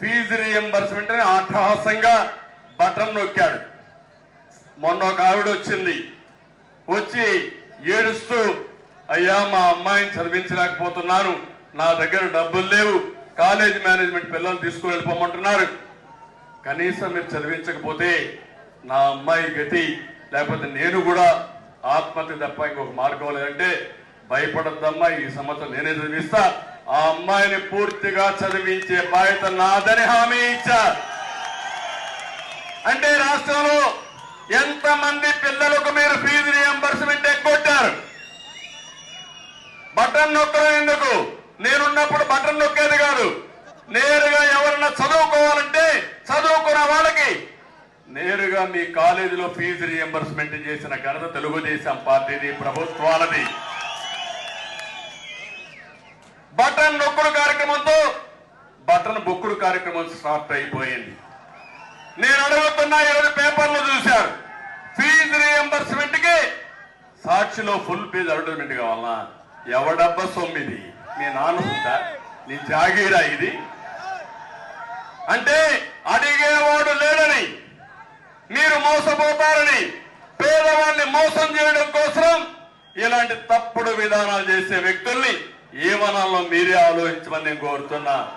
Fee reimbursement అని అట్టహాసంగా button నొక్కాడు. మొన్న ఒక ఆవిడ వచ్చింది. వచ్చి ఏడుస్తూ అయ్యా మా అమ్మాయిని చదివించలేకపోతున్నాను. నా దగ్గర డబ్బులు లేవు. కాలేజ్ మేనేజ్మెంట్ పిల్లల్ని తీసుకుని వెళ్ళిపోమంటున్నారు. కనీసం మీరు చదివించకపోతే నా అమ్మాయి గతి లేకపోతే నేను కూడా ఆత్మహత్య తప్ప ఇంకొక మార్గం లేదంటే భయపడద్దమ్మా. ఈ సంవత్సరం నేనే చదివిస్తా. ఆ అమ్మాయిని పూర్తిగా చదివించే బాధ్యత నాదని హామీ ఇచ్చారు. అంటే రాష్ట్రంలో ఎంతమంది పిల్లలకు మీరు ఫీజు రియంబర్స్మెంట్ ఎగ్గొట్టారు? బటన్ నొక్కడం ఎందుకు? నేనున్నప్పుడు బటన్ నొక్కేది కాదు. నేరుగా ఎవరన్నా చదువుకోవాలంటే చదువుకున్న వాళ్ళకి నేరుగా మీ కాలేజీలో ఫీజు రియంబర్స్మెంట్ చేసిన ఘనత తెలుగుదేశం పార్టీది ప్రభుత్వాలది. బటన్ నొక్కుడు కార్యక్రమంతో బటన్ బొక్కుడు కార్యక్రమం స్టార్ట్ అయిపోయింది. నేను అడుగుతున్నా ఈరోజు పేపర్లో చూశారు. ఫీజు రియంబర్స్మెంట్కి సాక్షిలో ఫుల్ ఫీజు అడ్వర్టైజ్మెంట్ కావాలా? ఎవడబ్బ సొమ్మిది? మీ నాన్న నీ జాగీరా ఇది? అంటే అడిగేవాడు లేడని మీరు మోసపోతారని పేదవాడిని మోసం చేయడం కోసం ఇలాంటి తప్పుడు విధానాలు చేసే వ్యక్తుల్ని ఏమనాలో మీరే ఆలోచించమని నేను కోరుతున్నా.